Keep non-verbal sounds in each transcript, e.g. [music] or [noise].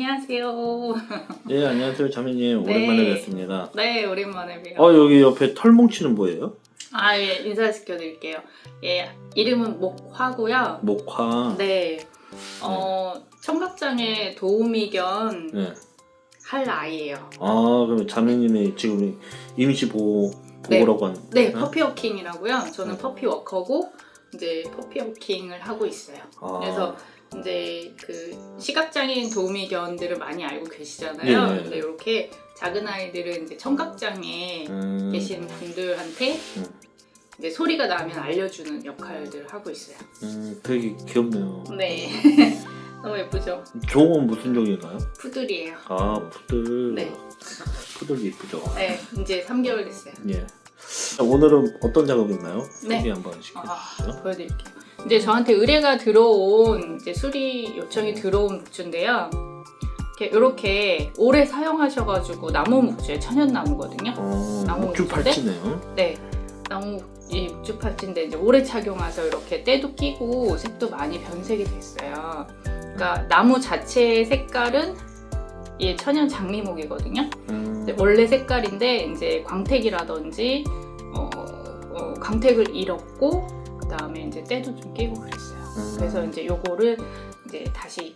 안녕하세요. 네 안녕하세요 자매님 네. 오랜만에 뵙습니다. 네, 오랜만에 봬요. 어 여기 옆에 털 뭉치는 뭐예요? 아, 예, 인사시켜드릴게요. 예, 이름은 목화고요. 목화. 네, 어, 청각장애 도우미 겸 네. 할 아이예요. 아 그럼 자매님이 지금 임시 보호 네. 보호라고 하는. 네, 네? 퍼피워킹이라고요. 저는 네. 퍼피워커고 이제 퍼피워킹을 하고 있어요. 아, 그래서 이제 그 시각장애인 도우미견들을 많이 알고 계시잖아요. 네, 네. 근데 이렇게 작은 아이들은 이제 청각장애 음, 계신 분들한테 음. 이제 소리가 나면 알려주는 역할들을 하고 있어요. 음 되게 귀엽네요. 네. [laughs] 너무 예쁘죠? 종은 무슨 종인가요? 푸들이에요. 아 푸들. 네. 푸들 이쁘죠. 네, 이제 3개월 됐어요. 예. 자, 오늘은 어떤 작업 있나요? 네. 소개 한번 시켜주시죠. 아, 보여드릴게요. 이제 저한테 의뢰가 들어온 이제 수리 요청이 들어온 묵주인데요. 이렇게, 이렇게 오래 사용하셔가지고 나무 묵주에 천연 나무거든요. 어, 나무 목줄 묵주인데? 팔찌네요. 네, 나무 이 묵주 팔찌인데 이제 오래 착용해서 이렇게 때도 끼고 색도 많이 변색이 됐어요. 그러니까 나무 자체의 색깔은 이 천연 장미목이거든요. 음, 근데 원래 색깔인데 이제 광택이라든지 어, 어, 광택을 잃었고 그 다음에 이제 때도 좀 끼고 그랬어요. 음. 그래서 이제 요거를 이제 다시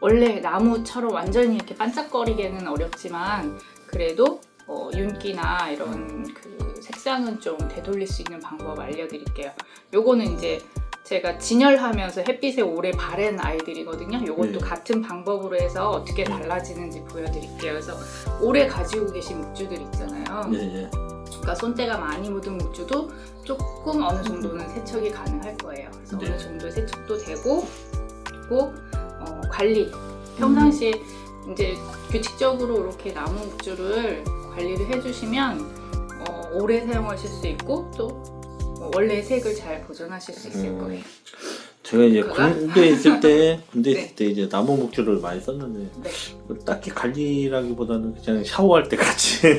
원래 나무처럼 완전히 이렇게 반짝거리기는 어렵지만 그래도 어, 윤기나 이런 그 색상은 좀 되돌릴 수 있는 방법 알려드릴게요. 요거는 이제 제가 진열하면서 햇빛에 오래 바랜 아이들이거든요. 요것도 네. 같은 방법으로 해서 어떻게 달라지는지 보여드릴게요. 그래서 오래 가지고 계신 묵주들 있잖아요. 예 예. 그러니까 손때가 많이 묻은 묵주도 조금 어느 정도는 세척이 가능할 거예요. 그래서 네. 어느 정도의 세척도 되고 그리고 어, 관리 평상시에 이제 규칙적으로 이렇게 나무 묵주를 관리를 해주시면 어, 오래 사용하실 수 있고 또 어, 원래의 색을 잘 보존하실 수 있을 음, 거예요. 제가 이제 그거가? [laughs] 군대 있을 때 군대 네. 있을 때 이제 나무 목줄을 많이 썼는데 네. 딱히 관리라기보다는 그냥 샤워할 때 같이 [laughs]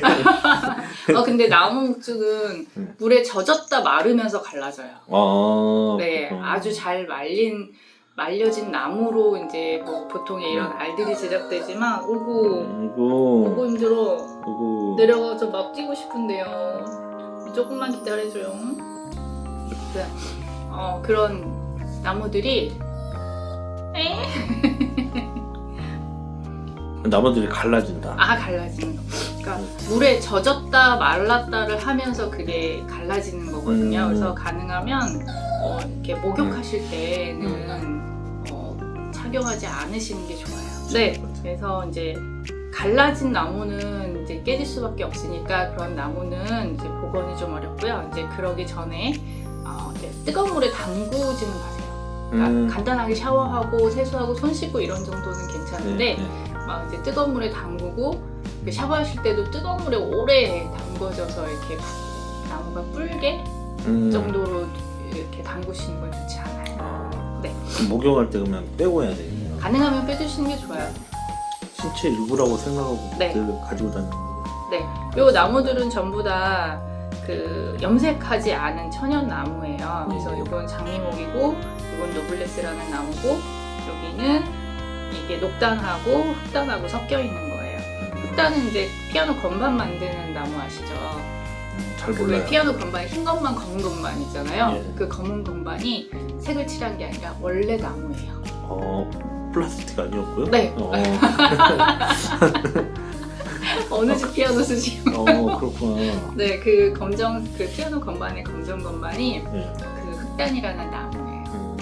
어, 근데 나무 묵주는 음. 물에 젖었다 마르면서 갈라져요. 아 네, 그렇구나. 아주 잘 말린 말려진 나무로 이제 뭐 보통의 이런 음. 알들이 제작되지만 오고 아이고 오고 힘들어 아이고 내려가서 막 뛰고 싶은데요. 조금만 기다려줘요. 네. 어 그런 나무들이 에? [laughs] 나무들이 갈라진다. 아 갈라지는 거. 그러니까 물에 젖었다 말랐다를 하면서 그게 갈라지는 거거든요. 음. 그래서 가능하면 어, 이렇게 목욕하실 때는 어, 착용하지 않으시는 게 좋아요. 네. 그래서 이제 갈라진 나무는 이제 깨질 수밖에 없으니까 그런 나무는 이제 복원이 좀 어렵고요. 이제 그러기 전에 어, 이제 뜨거운 물에 담그지는 마세요. 그러니까 음. 간단하게 샤워하고 세수하고 손 씻고 이런 정도는 괜찮은데 네, 네. 막 이제 뜨거운 물에 담그고 그 샤워하실 때도 뜨거운 물에 오래 담궈져서 이렇게 나무가 불게 음. 정도로 이렇게 담그시는 건 좋지 않아요. 아, 네. 그럼 목욕할 때 그러면 빼고 해야 되겠네요. 가능하면 빼주시는 게 좋아요. 신체 일부라고 생각하고 네. 늘 가지고 다니는 거. 네, 요 나무들은 전부 다 그 염색하지 않은 천연 나무예요. 그래서 네. 이건 장미목이고, 이건 노블레스라는 나무고, 여기는 이게 녹단하고 흑단하고 섞여 있는 거예요. 흑단은 이제 피아노 건반 만드는 나무 아시죠? 음, 잘그 몰라요. 왜 피아노 건반에 흰 건반, 검은 건반 있잖아요. 예. 그 검은 건반이 색을 칠한 게 아니라 원래 나무예요. 어 플라스틱 아니었고요? 네. 어, [laughs] 어느 집 피아노 쓰시고? 어 그렇구나. 네, 그 검정 그 피아노 건반의 검정 건반이 네. 그 흑단이라는 나무예요. 음,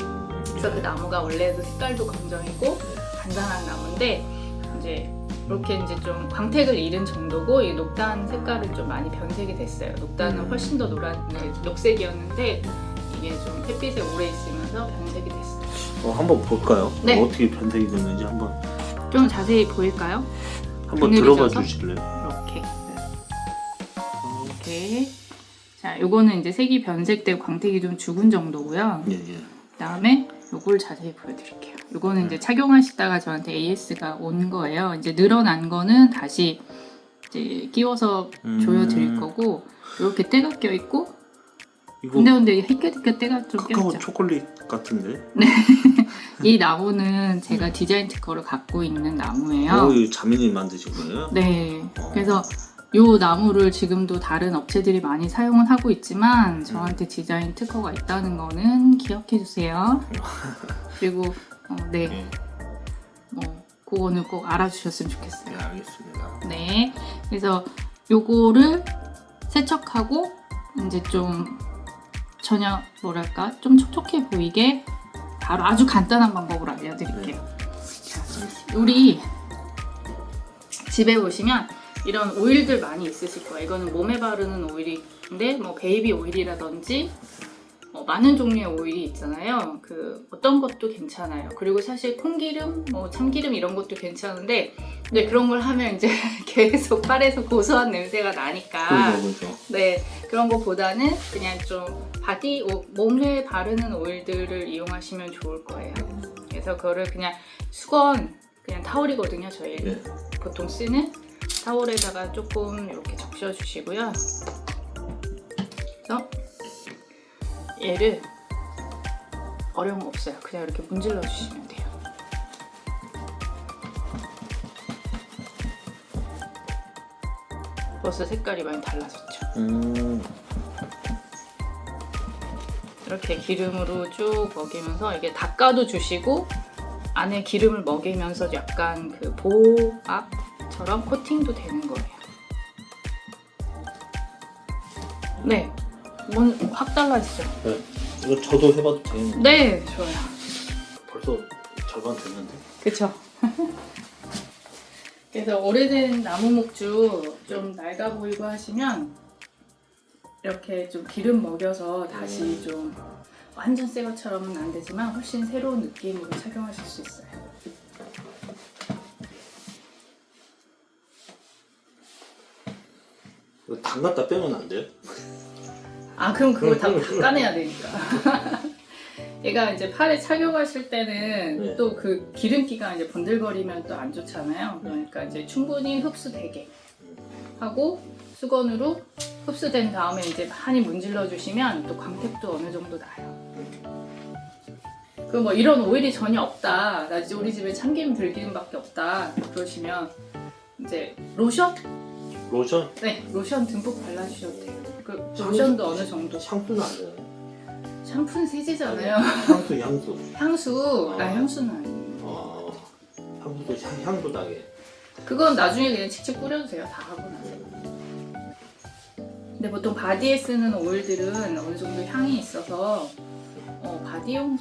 그래서 네. 그 나무가 원래도 색깔도 검정이고 단단한 나무인데 이제 이렇게 이제 좀 광택을 잃은 정도고 이 녹단 색깔은 좀 많이 변색이 됐어요. 녹단은 음. 훨씬 더 노란 네, 녹색이었는데 이게 좀 햇빛에 오래 있으면서 변색이 됐어요. 어, 한번 볼까요? 네. 어떻게 변색이 됐는지 한번 좀 자세히 보일까요? 한번 져서? 주실래요? 이렇게 이렇게 자 요거는 이제 색이 변색되고 광택이 좀 죽은 정도고요. 예 예. 그다음에 요걸 자세히 보여드릴게요. 요거는 이제 착용하시다가 저한테 AS가 온 거예요. 이제 늘어난 거는 다시 이제 끼워서 음. 조여드릴 거고 이렇게 때가 껴 있고 이거 근데 근데 햇볕 때가 때가 좀 카카오 껴있죠. 초콜릿 같은데? [laughs] 이 나무는 제가 디자인 특허를 갖고 있는 나무예요. 오, 이거 자매님 만드신 거예요? 네. 어. 그래서 요 나무를 지금도 다른 업체들이 많이 사용은 하고 있지만 저한테 디자인 특허가 있다는 거는 기억해 주세요. [laughs] 그리고 어, 네, 네, 뭐 그거는 꼭 알아주셨으면 네, 좋겠어요. 알겠습니다. 네. 그래서 요거를 세척하고 이제 좀 전혀 뭐랄까 좀 촉촉해 보이게 바로 아주 간단한 방법으로 알려드릴게요. 자, 우리 집에 보시면 이런 오일들 많이 있으실 거예요. 이거는 몸에 바르는 오일인데 뭐 베이비 오일이라든지 뭐 많은 종류의 오일이 있잖아요. 그 어떤 것도 괜찮아요. 그리고 사실 콩기름, 뭐 참기름 이런 것도 괜찮은데 근데 그런 걸 하면 이제 [laughs] 계속 팔에서 고소한 냄새가 나니까 그죠, 그죠. 네 그런 것보다는 그냥 좀 바디 오- 몸에 바르는 오일들을 이용하시면 좋을 거예요. 그래서 그거를 그냥 수건 그냥 타올이거든요. 저희 네. 보통 쓰는 타올에다가 조금 이렇게 적셔 주시고요. 그래서 얘를 어려운 거 없어요. 그냥 이렇게 문질러 주시면 돼요. 벌써 색깔이 많이 달라졌죠. 음, 이렇게 기름으로 쭉 먹이면서 이게 닦아도 주시고 안에 기름을 먹이면서 약간 그 보압 처럼 코팅도 되는 거예요. 네, 뭔확 달라지죠? 네. 이거 저도 해봐도 되겠는데 네, 좋아요. 벌써 절반 됐는데. 그쵸. [laughs] 그래서 오래된 나무 목주 좀 낡아 보이고 하시면 이렇게 좀 기름 먹여서 다시 좀 완전 새 것처럼은 안 되지만 훨씬 새로운 느낌으로 착용하실 수 있어요. 이거 담갔다 빼면 안 돼요? 아 그럼 그걸 다 닦아내야 되니까. [laughs] 얘가 이제 팔에 착용하실 때는 네. 또 그 기름기가 이제 번들거리면 또 안 좋잖아요. 그러니까 이제 충분히 흡수되게 하고 수건으로 흡수된 다음에 이제 많이 문질러 주시면 또 광택도 어느 정도 나요. 그 뭐 이런 오일이 전혀 없다. 나 이제 우리 집에 참기름 들기름밖에 없다. 그러시면 이제 로션? 로션? 네, 로션 듬뿍 발라주셔도 돼요. 그 로션도 어느 정도. 샴푸는 안 돼요. 샴푸는 세제잖아요. 향수, 향수. [laughs] 향수, 아 아. 향수는 아니에요. 어, 향수도 향, 향도 나게. 그건 나중에 그냥 직접 뿌려주세요. 다 하고 나서. 근데 보통 바디에 쓰는 오일들은 어느 정도 향이 있어서 어, 바디용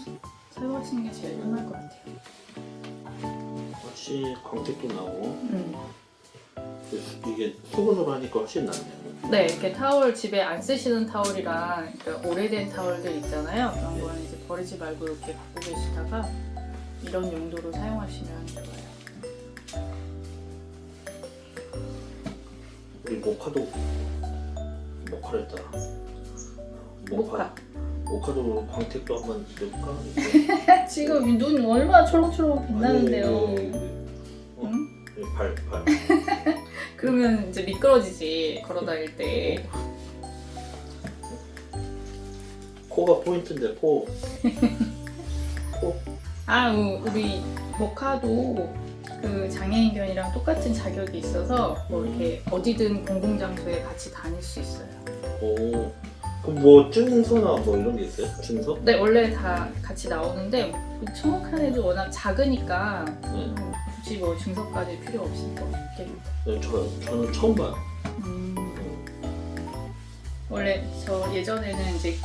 사용하시는 게 제일 편할 것 같아요. 훨씬 광택도 나고 음. 이게 수건으로 하니까 훨씬 낫네요. 네, 이렇게 타월 집에 안 쓰시는 타월이랑 그러니까 오래된 타월들 있잖아요. 그런 거는 이제 버리지 말고 이렇게 갖고 계시다가 이런 용도로 사용하시면 좋아요. 우리 모카도 모카를 했다. 모카. 모카도 광택도 한번 넣을까? [laughs] 지금 눈 얼마나 초롱초롱 빛나는데요. 네, 네, 어? 응? 네, 발, 발. [laughs] 그러면 이제 미끄러지지 걸어 다닐 때. 코가 포인트인데 코. 코. 아, 우- 우리 모카도 그 장애인견이랑 똑같은 자격이 있어서 뭐 이렇게 어디든 공공장소에 같이 다닐 수 있어요. 오. 뭐 증서나 뭐 이런 게 있어요? 증서? 근데 원래 다 같이 나오는데 청옥한 애도 워낙 작으니까 네. 굳이 뭐 증서까지 필요 없을 것 같겠다. 네, 저 저는 처음 봐요. 음, 원래 저 예전에는 이제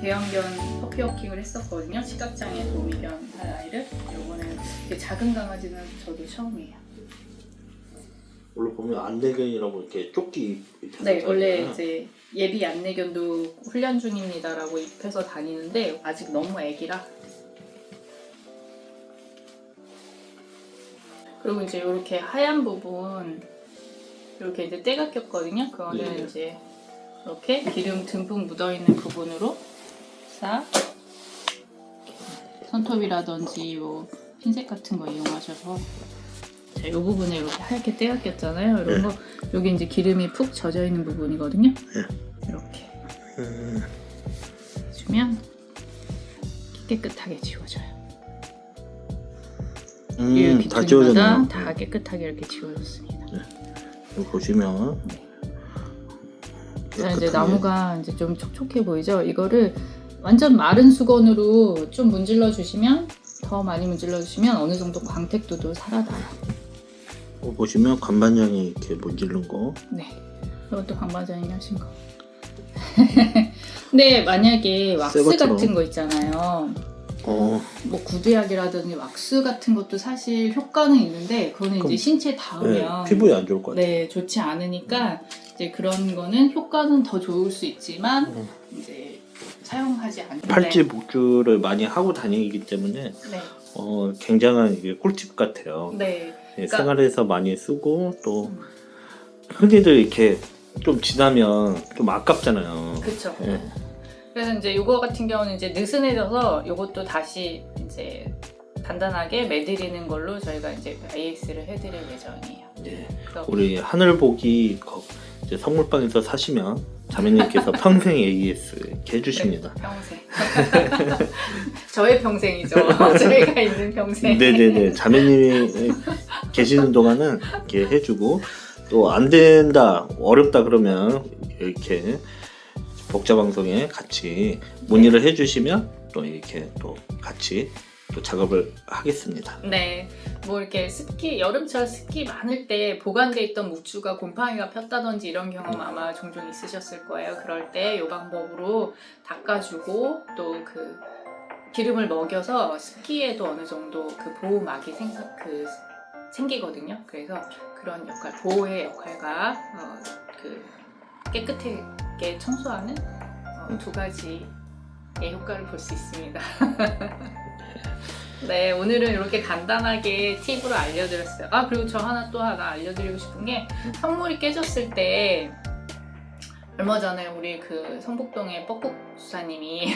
대형견 퍼피워킹을 했었거든요. 시각장애 도미견 할 아이를. 요거는 이렇게 작은 강아지는 저도 처음이에요. 원래 보면 안내견이라고 이렇게 조끼 입혀서 네, 원래. 이제 예비 안내견도 훈련 중입니다라고 입혀서 다니는데 아직 너무 애기라. 그리고 이제 이렇게 하얀 부분 이렇게 이제 때가 꼈거든요. 그거는 네. 이제 이렇게 기름 듬뿍 묻어 있는 부분으로 싹 손톱이라든지 뭐 핀셋 같은 거 이용하셔서 자, 이 부분에 이렇게 하얗게 때가 꼈잖아요. 이런 거 여기 이제 기름이 푹 젖어 있는 부분이거든요. 이렇게 음, 주면 깨끗하게 지워져요. 음, 이다 지워졌네요. 다 깨끗하게 이렇게 지워졌습니다. 여기 보시면 자 이제 깨끗하게. 나무가 이제 좀 촉촉해 보이죠? 이거를 완전 마른 수건으로 좀 문질러 주시면 더 많이 문질러 주시면 어느 정도 광택도도 살아나요. 어, 보시면 간반장이 이렇게 문지른 거 네. 이것도 강반장님이 하신 거. [laughs] 근데 만약에 왁스 새 것처럼. 같은 거 있잖아요. 어, 뭐 구두약이라든지 왁스 같은 것도 사실 효과는 있는데 그거는 그럼, 이제 신체에 네, 닿으면 피부에 안 좋을 것 같아요. 네 좋지 않으니까 이제 그런 거는 효과는 더 좋을 수 있지만 음. 이제 사용하지 않는데 팔찌 목줄을 많이 하고 다니기 때문에 네, 어, 굉장한 이게 꿀팁 같아요. 네, 예, 그러니까- 생활에서 많이 쓰고 또 음. 흔히들 이렇게 좀 지나면 좀 아깝잖아요. 그렇죠. 예. 그래서 이제 이거 같은 경우는 이제 느슨해져서 이것도 다시 이제 단단하게 매드리는 걸로 저희가 이제 AS를 해드릴 예정이에요. 예. 그래서 우리 하늘보기 거- 이제 선물방에서 사시면 자매님께서 [laughs] 평생 AS 이렇게 해주십니다. 네, 평생. [laughs] 저의 평생이죠. [laughs] 저희가 있는 평생. 네네네 자매님이 계시는 동안은 이렇게 해주고 또 안 된다 어렵다 그러면 이렇게 복자 방송에 같이 문의를 해주시면 또 이렇게 또 같이 또 작업을 하겠습니다. 네, 뭐 이렇게 습기 여름철 습기 많을 때 보관돼 있던 묵주가 곰팡이가 폈다든지 이런 경험 아마 종종 있으셨을 거예요. 그럴 때 이 방법으로 닦아주고 또 그 기름을 먹여서 습기에도 어느 정도 그 보호막이 생성 그 생기거든요. 그래서 그런 역할 보호의 역할과 어, 그 깨끗하게 청소하는 어, 두 가지의 효과를 볼 수 있습니다. [laughs] 네, 오늘은 이렇게 간단하게 팁으로 알려드렸어요. 아, 그리고 저 하나 또 하나 알려드리고 싶은 게 선물이 깨졌을 때 얼마 전에 우리 그 성북동의 뻐꾹 수사님이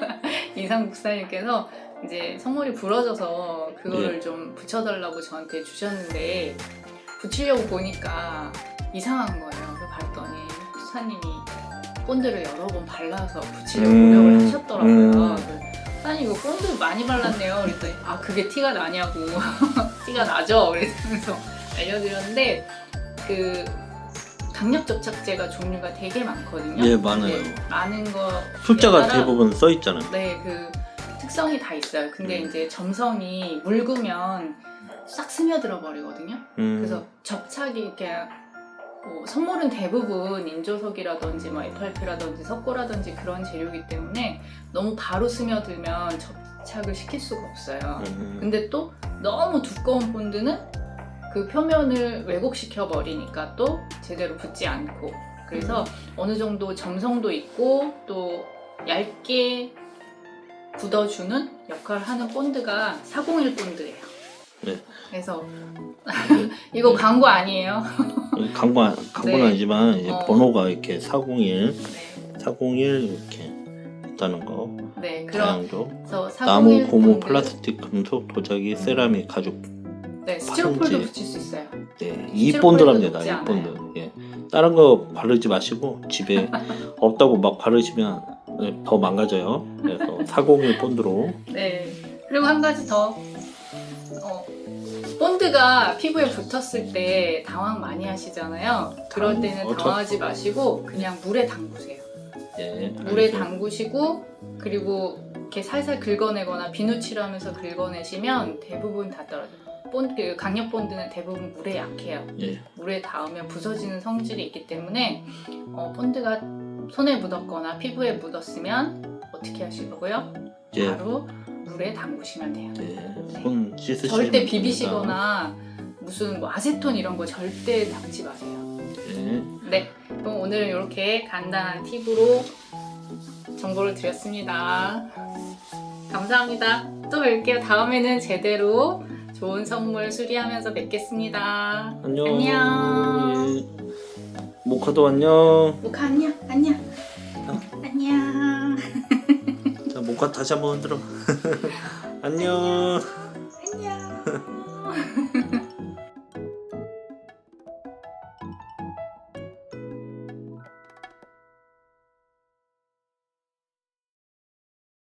[laughs] 이상 국사님께서 이제 선물이 부러져서 그거를 예. 좀 붙여달라고 저한테 주셨는데 붙이려고 보니까 이상한 거예요. 그래서 봤더니 수사님이 본드를 여러 번 발라서 붙이려고 음, 노력을 하셨더라고요. 음. 그래서 아니 이거 본드 많이 발랐네요. 그랬더니 아 그게 티가 나냐고 [laughs] 티가 나죠. 그래서 알려드렸는데 그 강력 접착제가 종류가 되게 많거든요. 예, 많아요. 네, 많은 거 숫자가 따라 대부분 써 있잖아요. 네, 그 특성이 다 있어요. 근데 음. 이제 점성이 묽으면 싹 스며들어 버리거든요. 음, 그래서 접착이 이렇게 뭐 선물은 대부분 인조석이라든지 뭐 FRP라든지 석고라든지 그런 재료이기 때문에 너무 바로 스며들면 접착을 시킬 수가 없어요. 음, 근데 또 너무 두꺼운 본드는 그 표면을 왜곡시켜 버리니까 또 제대로 붙지 않고 그래서 어느 정도 점성도 있고 또 얇게 굳어주는 역할을 하는 본드가 401 본드예요. 네. 그래서 [laughs] 이거 광고 아니에요. 광고 광고는 네. 아니지만 이제 어. 번호가 이렇게 401, 네, 401 이렇게 있다는 거. 네 그런 다양조. 그래서 401 나무, 고무, 본드, 플라스틱, 금속, 도자기, 세라믹, 가죽. 네 스티로폴도 반지. 붙일 수 있어요. 네, 이 본드랍니다. 이. 본드. 예. 다른 거 바르지 마시고 집에 [laughs] 없다고 막 바르시면 네, 더 망가져요. 그래서 401 본드로. 네. 그리고 한 가지 더. 어, 본드가 피부에 붙었을 때 당황 많이 하시잖아요. 그럴? 때는 어, 저- 당황하지 마시고 그냥 물에 담그세요. 예. 물에. 담그시고 그리고 이렇게 살살 긁어내거나 비누칠하면서 긁어내시면 대부분 다 떨어져요. 본, 그 강력 본드는 대부분 물에 약해요. 예. 물에 닿으면 부서지는 성질이 있기 때문에 어, 본드가 손에 묻었거나 피부에 묻었으면 어떻게 하실 거고요? 예. 바로 물에 담그시면 돼요. 예. 손 씻으시면 절대. 비비시거나 무슨 뭐 아세톤 이런 거 절대 닦지 마세요. 예. 네, 그럼 오늘은 이렇게 간단한 팁으로 정보를 드렸습니다. 감사합니다. 또 뵐게요. 다음에는 제대로 좋은 선물 수리하면서 뵙겠습니다. 안녕. 안녕. 예. 모카도 안녕. 모카 안녕. 안녕. 안녕. [laughs] 자, 모카 다시 한번 흔들어. [laughs] 안녕. 안녕.